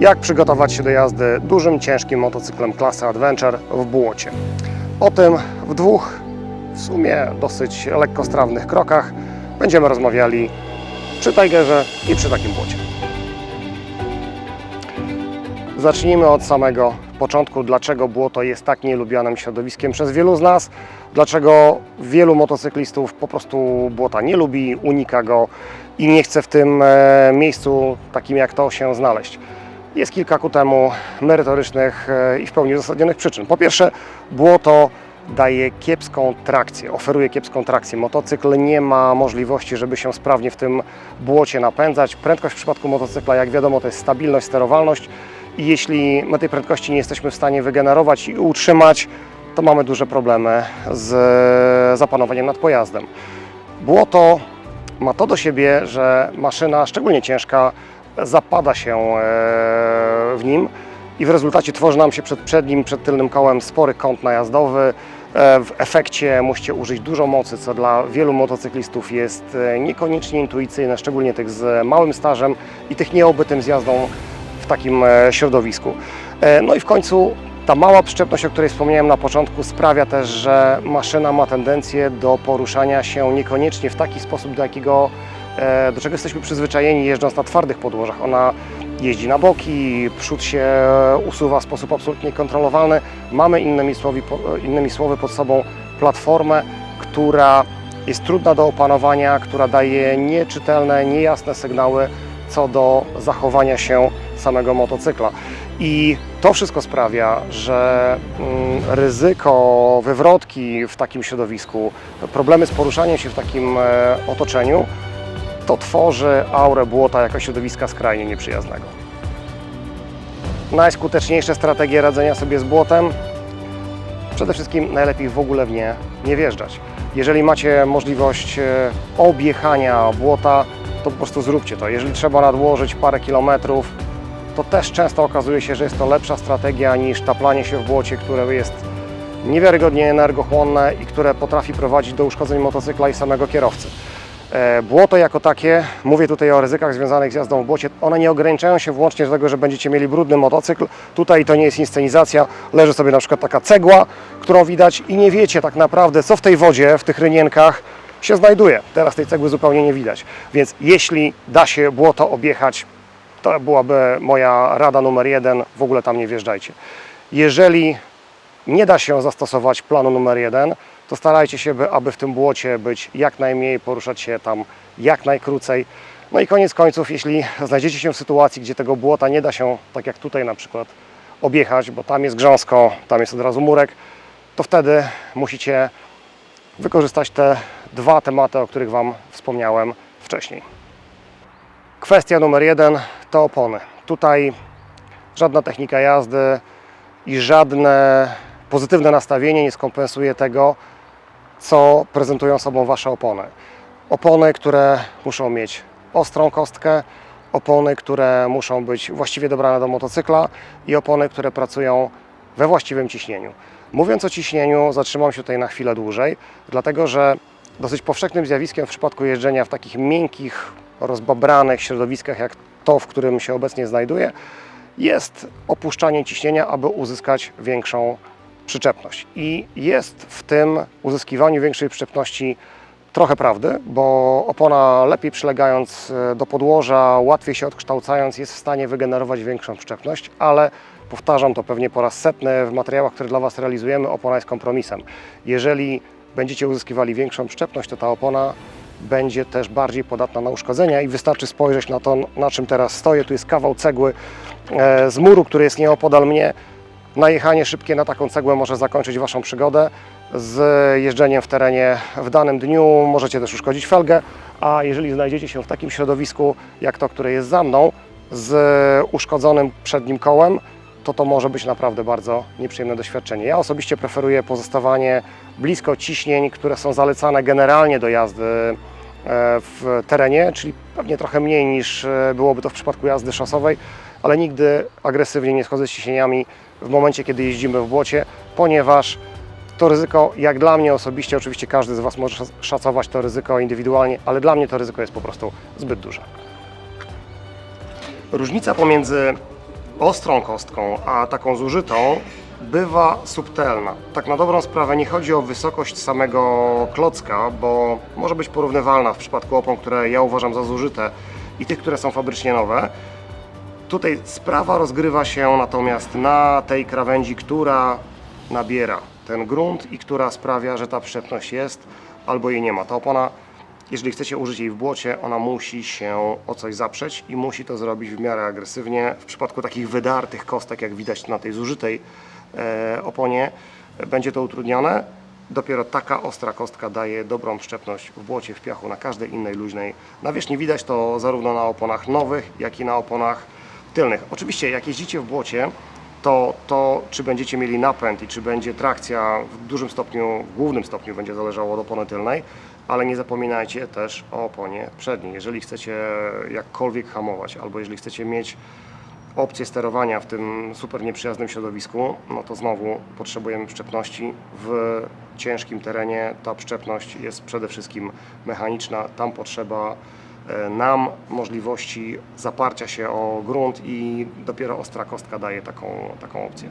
jak przygotować się do jazdy dużym, ciężkim motocyklem klasy Adventure w błocie. O tym w dwóch, w sumie dosyć lekkostrawnych krokach będziemy rozmawiali przy Tigerze i przy takim błocie. Zacznijmy od samego początku, dlaczego błoto jest tak nielubianym środowiskiem przez wielu z nas, dlaczego wielu motocyklistów po prostu błota nie lubi, unika go i nie chce w tym e, miejscu takim jak to się znaleźć. Jest kilka ku temu merytorycznych e, i w pełni uzasadnionych przyczyn. Po pierwsze, błoto daje kiepską trakcję, oferuje kiepską trakcję. Motocykl nie ma możliwości, żeby się sprawnie w tym błocie napędzać. Prędkość w przypadku motocykla, jak wiadomo, to jest stabilność, sterowalność i jeśli my tej prędkości nie jesteśmy w stanie wygenerować i utrzymać, to mamy duże problemy z zapanowaniem nad pojazdem. Błoto ma to do siebie, że maszyna, szczególnie ciężka, zapada się e, w nim i w rezultacie tworzy nam się przed przednim, przed tylnym kołem spory kąt najazdowy. E, W efekcie musicie użyć dużo mocy, co dla wielu motocyklistów jest e, niekoniecznie intuicyjne, szczególnie tych z małym stażem i tych nieobytym z jazdą w takim środowisku. No i w końcu ta mała przyczepność, o której wspomniałem na początku, sprawia też, że maszyna ma tendencję do poruszania się niekoniecznie w taki sposób, do jakiego do czego jesteśmy przyzwyczajeni jeżdżąc na twardych podłożach. Ona jeździ na boki, przód się usuwa w sposób absolutnie kontrolowalny. Mamy innymi słowy, po- innymi słowy pod sobą platformę, która jest trudna do opanowania, która daje nieczytelne, niejasne sygnały co do zachowania się samego motocykla. I to wszystko sprawia, że mm, ryzyko wywrotki w takim środowisku, problemy z poruszaniem się w takim e, otoczeniu, to tworzy aurę błota jako środowiska skrajnie nieprzyjaznego. Najskuteczniejsze strategie radzenia sobie z błotem Przede wszystkim najlepiej w ogóle w nie nie wjeżdżać. Jeżeli macie możliwość e, objechania błota, to po prostu zróbcie to. Jeżeli trzeba nadłożyć parę kilometrów, to też często okazuje się, że jest to lepsza strategia niż taplanie się w błocie, które jest niewiarygodnie energochłonne i które potrafi prowadzić do uszkodzeń motocykla i samego kierowcy. E, Błoto jako takie, mówię tutaj o ryzykach związanych z jazdą w błocie, one nie ograniczają się wyłącznie do tego, że będziecie mieli brudny motocykl. Tutaj to nie jest inscenizacja, leży sobie na przykład taka cegła, którą widać i nie wiecie tak naprawdę, co w tej wodzie, w tych rynienkach się znajduje. Teraz tej cegły zupełnie nie widać. Więc jeśli da się błoto objechać, to byłaby moja rada numer jeden, w ogóle tam nie wjeżdżajcie. Jeżeli nie da się zastosować planu numer jeden, to starajcie się, by, aby w tym błocie być jak najmniej, poruszać się tam jak najkrócej. No i koniec końców, jeśli znajdziecie się w sytuacji, gdzie tego błota nie da się, tak jak tutaj na przykład, objechać, bo tam jest grząsko, tam jest od razu murek, to wtedy musicie wykorzystać te dwa tematy, o których Wam wspomniałem wcześniej. Kwestia numer jeden to opony. Tutaj żadna technika jazdy i żadne pozytywne nastawienie nie skompensuje tego, co prezentują sobą Wasze opony. Opony, które muszą mieć ostrą kostkę, opony, które muszą być właściwie dobrane do motocykla i opony, które pracują we właściwym ciśnieniu. Mówiąc o ciśnieniu, zatrzymam się tutaj na chwilę dłużej, dlatego że dosyć powszechnym zjawiskiem w przypadku jeżdżenia w takich miękkich, rozbabranych środowiskach, jak to, w którym się obecnie znajduję, jest opuszczanie ciśnienia, aby uzyskać większą przyczepność. I jest w tym uzyskiwaniu większej przyczepności trochę prawdy, bo opona lepiej przylegając e, do podłoża, łatwiej się odkształcając, jest w stanie wygenerować większą przyczepność, ale powtarzam to pewnie po raz setny w materiałach, które dla Was realizujemy, opona jest kompromisem. Jeżeli będziecie uzyskiwali większą przyczepność, to ta opona będzie też bardziej podatna na uszkodzenia i wystarczy spojrzeć na to, na czym teraz stoję. Tu jest kawał cegły e, z muru, który jest nieopodal mnie. Najechanie szybkie na taką cegłę może zakończyć Waszą przygodę z jeżdżeniem w terenie w danym dniu. Możecie też uszkodzić felgę, a jeżeli znajdziecie się w takim środowisku jak to, które jest za mną, z uszkodzonym przednim kołem, to to może być naprawdę bardzo nieprzyjemne doświadczenie. Ja osobiście preferuję pozostawanie blisko ciśnień, które są zalecane generalnie do jazdy e, w terenie, czyli pewnie trochę mniej niż e, byłoby to w przypadku jazdy szosowej, ale nigdy agresywnie nie schodzę z ciśnieniami w momencie, kiedy jeździmy w błocie, ponieważ to ryzyko, jak dla mnie osobiście, oczywiście każdy z Was może szacować to ryzyko indywidualnie, ale dla mnie to ryzyko jest po prostu zbyt duże. Różnica pomiędzy ostrą kostką, a taką zużytą, bywa subtelna. Tak na dobrą sprawę nie chodzi o wysokość samego klocka, bo może być porównywalna w przypadku opon, które ja uważam za zużyte i tych, które są fabrycznie nowe. Tutaj sprawa rozgrywa się natomiast na tej krawędzi, która nabiera ten grunt i która sprawia, że ta przyczepność jest albo jej nie ma. Ta opona, jeżeli chcecie użyć jej w błocie, ona musi się o coś zaprzeć i musi to zrobić w miarę agresywnie. W przypadku takich wydartych kostek, jak widać na tej zużytej e, oponie, będzie to utrudnione. Dopiero taka ostra kostka daje dobrą przyczepność w błocie, w piachu, na każdej innej luźnej nawierzchni. Widać to zarówno na oponach nowych, jak i na oponach tylnych. Oczywiście, jak jeździcie w błocie, to to, czy będziecie mieli napęd i czy będzie trakcja w dużym stopniu, w głównym stopniu będzie zależało od opony tylnej, ale nie zapominajcie też o oponie przedniej. Jeżeli chcecie jakkolwiek hamować, albo jeżeli chcecie mieć opcję sterowania w tym super nieprzyjaznym środowisku, no to znowu potrzebujemy przyczepności. W ciężkim terenie ta przyczepność jest przede wszystkim mechaniczna. Tam potrzeba nam możliwości zaparcia się o grunt i dopiero ostra kostka daje taką, taką opcję.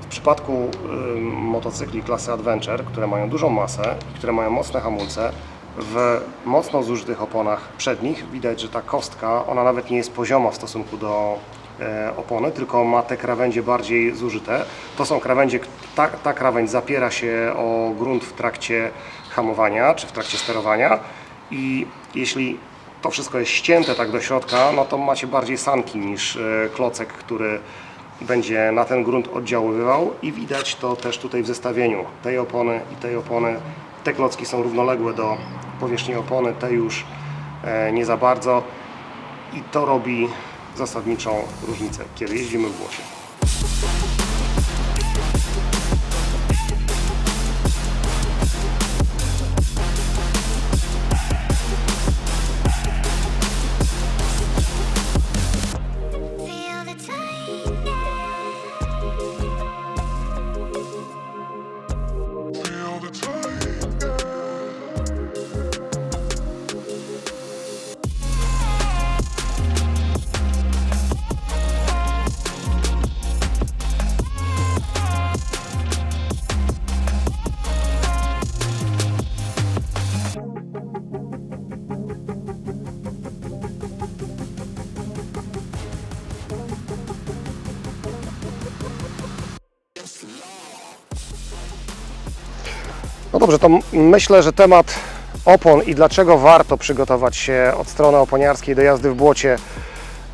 W przypadku y, motocykli klasy Adventure, które mają dużą masę i które mają mocne hamulce, w mocno zużytych oponach przednich widać, że ta kostka, ona nawet nie jest pozioma w stosunku do e, opony, tylko ma te krawędzie bardziej zużyte. To są krawędzie, ta, ta krawędź zapiera się o grunt w trakcie hamowania czy w trakcie sterowania i jeśli to wszystko jest ścięte tak do środka, no to macie bardziej sanki niż e, klocek, który będzie na ten grunt oddziaływał i widać to też tutaj w zestawieniu tej opony i tej opony. Te klocki są równoległe do powierzchni opony, te już e, nie za bardzo i to robi zasadniczą różnicę, kiedy jeździmy w błocie. No dobrze, to myślę, że temat opon i dlaczego warto przygotować się od strony oponiarskiej do jazdy w błocie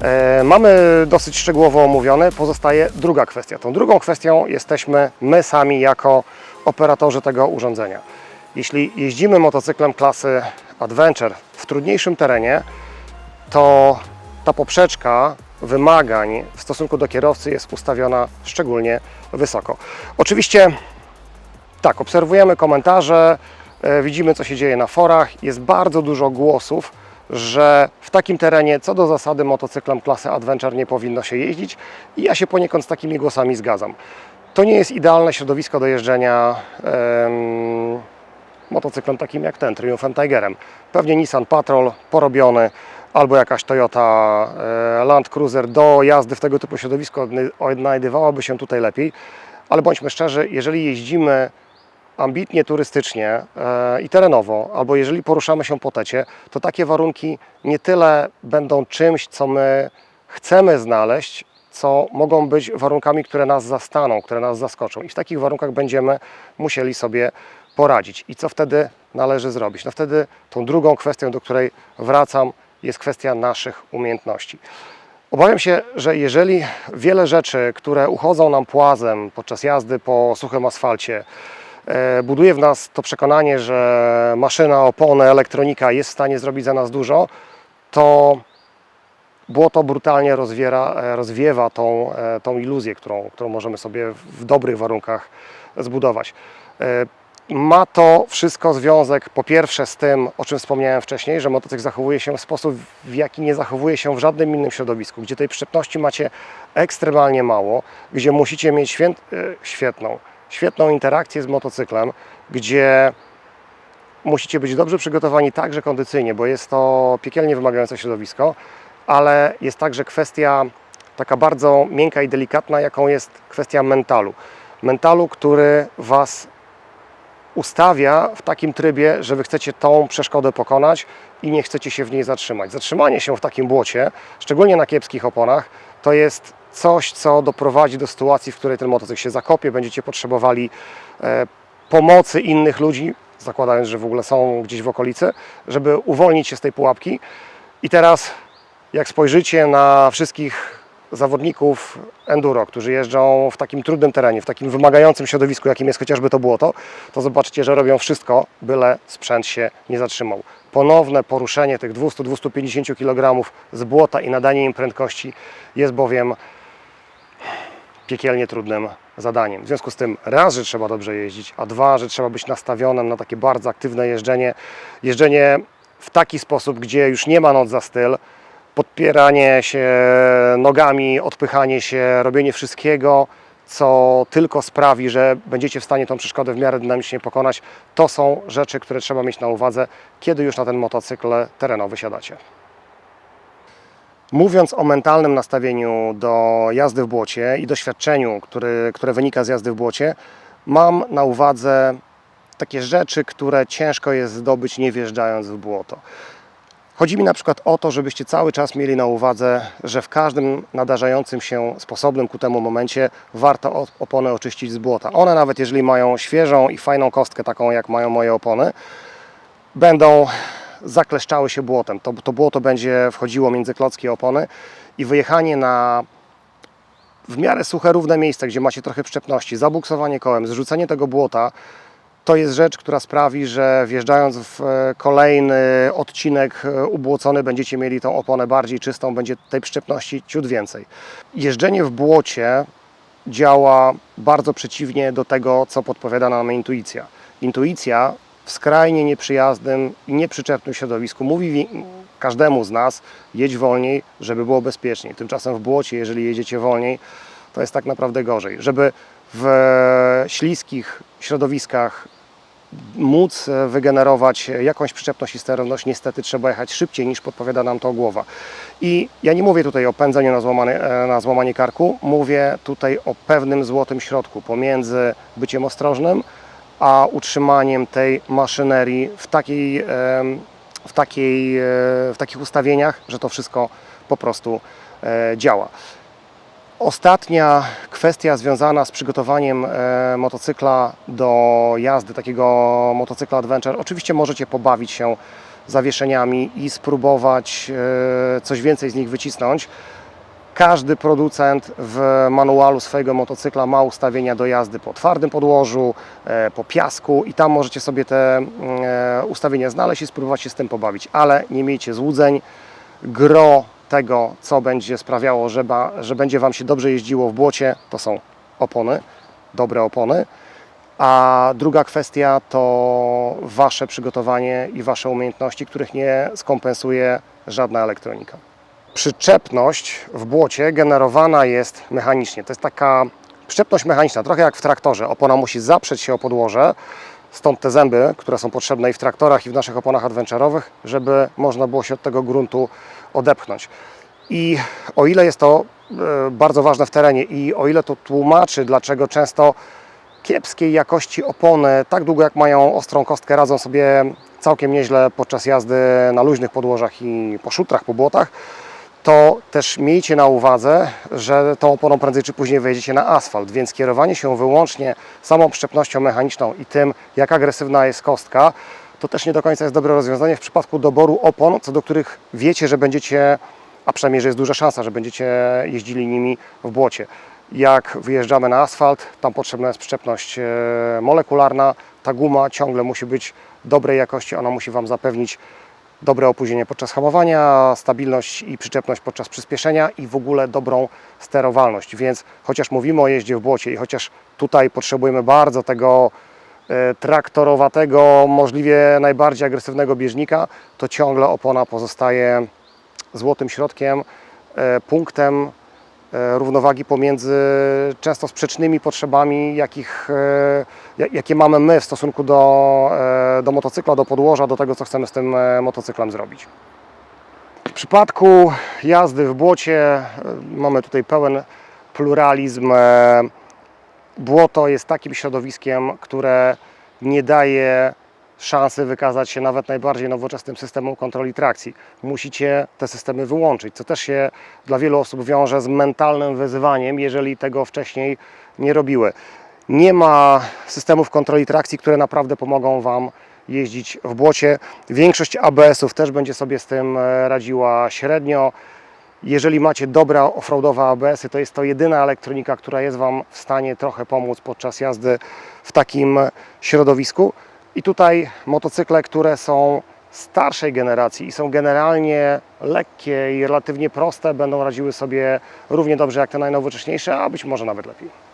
e, mamy dosyć szczegółowo omówione. Pozostaje druga kwestia. Tą drugą kwestią jesteśmy my sami jako operatorzy tego urządzenia. Jeśli jeździmy motocyklem klasy Adventure w trudniejszym terenie, to ta poprzeczka wymagań w stosunku do kierowcy jest ustawiona szczególnie wysoko. Oczywiście tak, obserwujemy komentarze, e, widzimy co się dzieje na forach. Jest bardzo dużo głosów, że w takim terenie co do zasady motocyklem klasy Adventure nie powinno się jeździć i ja się poniekąd z takimi głosami zgadzam. To nie jest idealne środowisko do jeżdżenia em, motocyklem takim jak ten, Triumfem Tigerem. Pewnie Nissan Patrol porobiony albo jakaś Toyota e, Land Cruiser do jazdy w tego typu środowisku odnajdywałaby się tutaj lepiej. Ale bądźmy szczerzy, jeżeli jeździmy ambitnie turystycznie e, i terenowo, albo jeżeli poruszamy się po tecie, to takie warunki nie tyle będą czymś, co my chcemy znaleźć, co mogą być warunkami, które nas zastaną, które nas zaskoczą. I w takich warunkach będziemy musieli sobie poradzić. I co wtedy należy zrobić? No wtedy tą drugą kwestią, do której wracam, jest kwestia naszych umiejętności. Obawiam się, że jeżeli wiele rzeczy, które uchodzą nam płazem podczas jazdy po suchym asfalcie, buduje w nas to przekonanie, że maszyna, opony, elektronika jest w stanie zrobić za nas dużo, to błoto brutalnie rozwiera, e, rozwiewa tą, e, tą iluzję, którą, którą możemy sobie w dobrych warunkach zbudować. E, Ma to wszystko związek po pierwsze z tym, o czym wspomniałem wcześniej, że motocykl zachowuje się w sposób, w jaki nie zachowuje się w żadnym innym środowisku, gdzie tej przyczepności macie ekstremalnie mało, gdzie musicie mieć e, świetną, świetną interakcję z motocyklem, gdzie musicie być dobrze przygotowani także kondycyjnie, bo jest to piekielnie wymagające środowisko, ale jest także kwestia taka bardzo miękka i delikatna, jaką jest kwestia mentalu. Mentalu, który Was ustawia w takim trybie, że Wy chcecie tą przeszkodę pokonać i nie chcecie się w niej zatrzymać. Zatrzymanie się w takim błocie, szczególnie na kiepskich oponach, to jest coś, co doprowadzi do sytuacji, w której ten motocykl się zakopie, będziecie potrzebowali e, pomocy innych ludzi, zakładając, że w ogóle są gdzieś w okolicy, żeby uwolnić się z tej pułapki. I teraz, jak spojrzycie na wszystkich zawodników enduro, którzy jeżdżą w takim trudnym terenie, w takim wymagającym środowisku, jakim jest chociażby to błoto, to zobaczycie, że robią wszystko, byle sprzęt się nie zatrzymał. Ponowne poruszenie tych 200-250 kg z błota i nadanie im prędkości jest bowiem piekielnie trudnym zadaniem. W związku z tym raz, że trzeba dobrze jeździć, a dwa, że trzeba być nastawionym na takie bardzo aktywne jeżdżenie. Jeżdżenie w taki sposób, gdzie już nie ma noc za styl, podpieranie się nogami, odpychanie się, robienie wszystkiego, co tylko sprawi, że będziecie w stanie tą przeszkodę w miarę dynamicznie pokonać, to są rzeczy, które trzeba mieć na uwadze, kiedy już na ten motocykl terenowy siadacie. Mówiąc o mentalnym nastawieniu do jazdy w błocie i doświadczeniu, który, które wynika z jazdy w błocie, mam na uwadze takie rzeczy, które ciężko jest zdobyć nie wjeżdżając w błoto. Chodzi mi na przykład o to, żebyście cały czas mieli na uwadze, że w każdym nadarzającym się sposobnym ku temu momencie warto opony oczyścić z błota. One nawet jeżeli mają świeżą i fajną kostkę, taką jak mają moje opony, będą zakleszczały się błotem. To, to błoto będzie wchodziło między klocki opony i wyjechanie na w miarę suche, równe miejsce, gdzie macie trochę przyczepności, zabuksowanie kołem, zrzucenie tego błota, to jest rzecz, która sprawi, że wjeżdżając w e, kolejny odcinek e, ubłocony, będziecie mieli tą oponę bardziej czystą, będzie tej przyczepności ciut więcej. Jeżdżenie w błocie działa bardzo przeciwnie do tego, co podpowiada nam intuicja. Intuicja w skrajnie nieprzyjaznym i nieprzyczepnym środowisku mówi wi- każdemu z nas jedź wolniej, żeby było bezpieczniej. Tymczasem w błocie, jeżeli jedziecie wolniej, to jest tak naprawdę gorzej. Żeby w śliskich środowiskach móc e, wygenerować jakąś przyczepność i sterowność, niestety trzeba jechać szybciej niż podpowiada nam to głowa. I ja nie mówię tutaj o pędzeniu na złamanie, e, na złamanie karku, mówię tutaj o pewnym złotym środku pomiędzy byciem ostrożnym, a utrzymaniem tej maszynerii w, takiej, w, takiej, e, w takich ustawieniach, że to wszystko po prostu e, działa. Ostatnia kwestia związana z przygotowaniem e, motocykla do jazdy, takiego motocykla adventure. Oczywiście możecie pobawić się zawieszeniami i spróbować coś więcej z nich wycisnąć. Każdy producent w manualu swojego motocykla ma ustawienia do jazdy po twardym podłożu, e, po piasku i tam możecie sobie te e, ustawienia znaleźć i spróbować się z tym pobawić, ale nie miejcie złudzeń. Gro tego, co będzie sprawiało, że, ba, że będzie Wam się dobrze jeździło w błocie, to są opony, dobre opony. A druga kwestia to Wasze przygotowanie i Wasze umiejętności, których nie skompensuje żadna elektronika. Przyczepność w błocie generowana jest mechanicznie. To jest taka przyczepność mechaniczna, trochę jak w traktorze. Opona musi zaprzeć się o podłoże, stąd te zęby, które są potrzebne i w traktorach, i w naszych oponach adventurowych, żeby można było się od tego gruntu odepchnąć. I o ile jest to e, bardzo ważne w terenie i o ile to tłumaczy, dlaczego często kiepskiej jakości opony, tak długo jak mają ostrą kostkę, radzą sobie całkiem nieźle podczas jazdy na luźnych podłożach i po szutrach, po błotach, to też miejcie na uwadze, że tą oponą prędzej czy później wejdziecie na asfalt, więc kierowanie się wyłącznie samą przyczepnością mechaniczną i tym, jak agresywna jest kostka, to też nie do końca jest dobre rozwiązanie w przypadku doboru opon, co do których wiecie, że będziecie, a przynajmniej, że jest duża szansa, że będziecie jeździli nimi w błocie. Jak wyjeżdżamy na asfalt, tam potrzebna jest przyczepność e, molekularna, ta guma ciągle musi być dobrej jakości, ona musi Wam zapewnić dobre opóźnienie podczas hamowania, stabilność i przyczepność podczas przyspieszenia i w ogóle dobrą sterowalność. Więc chociaż mówimy o jeździe w błocie i chociaż tutaj potrzebujemy bardzo tego e, traktorowatego, możliwie najbardziej agresywnego bieżnika, to ciągle opona pozostaje złotym środkiem, e, punktem równowagi pomiędzy często sprzecznymi potrzebami, jakich, e, ja- jakie mamy my w stosunku do, e, do motocykla, do podłoża, do tego, co chcemy z tym e, motocyklem zrobić. W przypadku jazdy w błocie. E, Mamy tutaj pełen pluralizm. E, Błoto jest takim środowiskiem, które nie daje szansy wykazać się nawet najbardziej nowoczesnym systemom kontroli trakcji. Musicie te systemy wyłączyć, co też się dla wielu osób wiąże z mentalnym wyzwaniem, jeżeli tego wcześniej nie robiły. Nie ma systemów kontroli trakcji, które naprawdę pomogą Wam jeździć w błocie. Większość ABS-ów też będzie sobie z tym e, radziła średnio. Jeżeli macie dobre offroadowe ABS-y, to jest to jedyna elektronika, która jest Wam w stanie trochę pomóc podczas jazdy w takim środowisku. I tutaj motocykle, które są starszej generacji i są generalnie lekkie i relatywnie proste, będą radziły sobie równie dobrze jak te najnowocześniejsze, a być może nawet lepiej.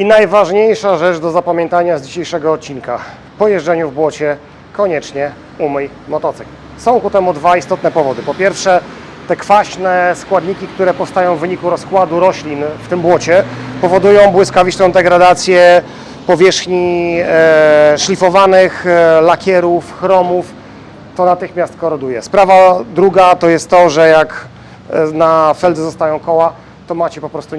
I najważniejsza rzecz do zapamiętania z dzisiejszego odcinka. Po jeżdżeniu w błocie koniecznie umyj motocykl. Są ku temu dwa istotne powody. Po pierwsze, te kwaśne składniki, które powstają w wyniku rozkładu roślin w tym błocie, powodują błyskawiczną degradację powierzchni e, szlifowanych, e, lakierów, chromów. To natychmiast koroduje. Sprawa druga to jest to, że jak e, na feldze zostają koła, to macie po prostu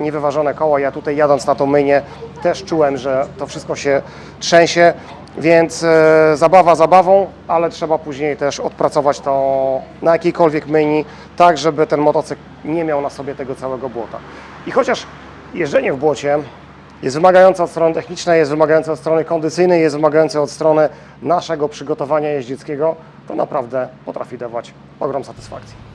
niewyważone koła. Ja tutaj jadąc na tą mynię też czułem, że to wszystko się trzęsie, więc e, zabawa zabawą, ale trzeba później też odpracować to na jakiejkolwiek myni, tak żeby ten motocykl nie miał na sobie tego całego błota. I chociaż jeżdżenie w błocie jest wymagające od strony technicznej, jest wymagające od strony kondycyjnej, jest wymagające od strony naszego przygotowania jeździeckiego, to naprawdę potrafi dawać ogrom satysfakcji.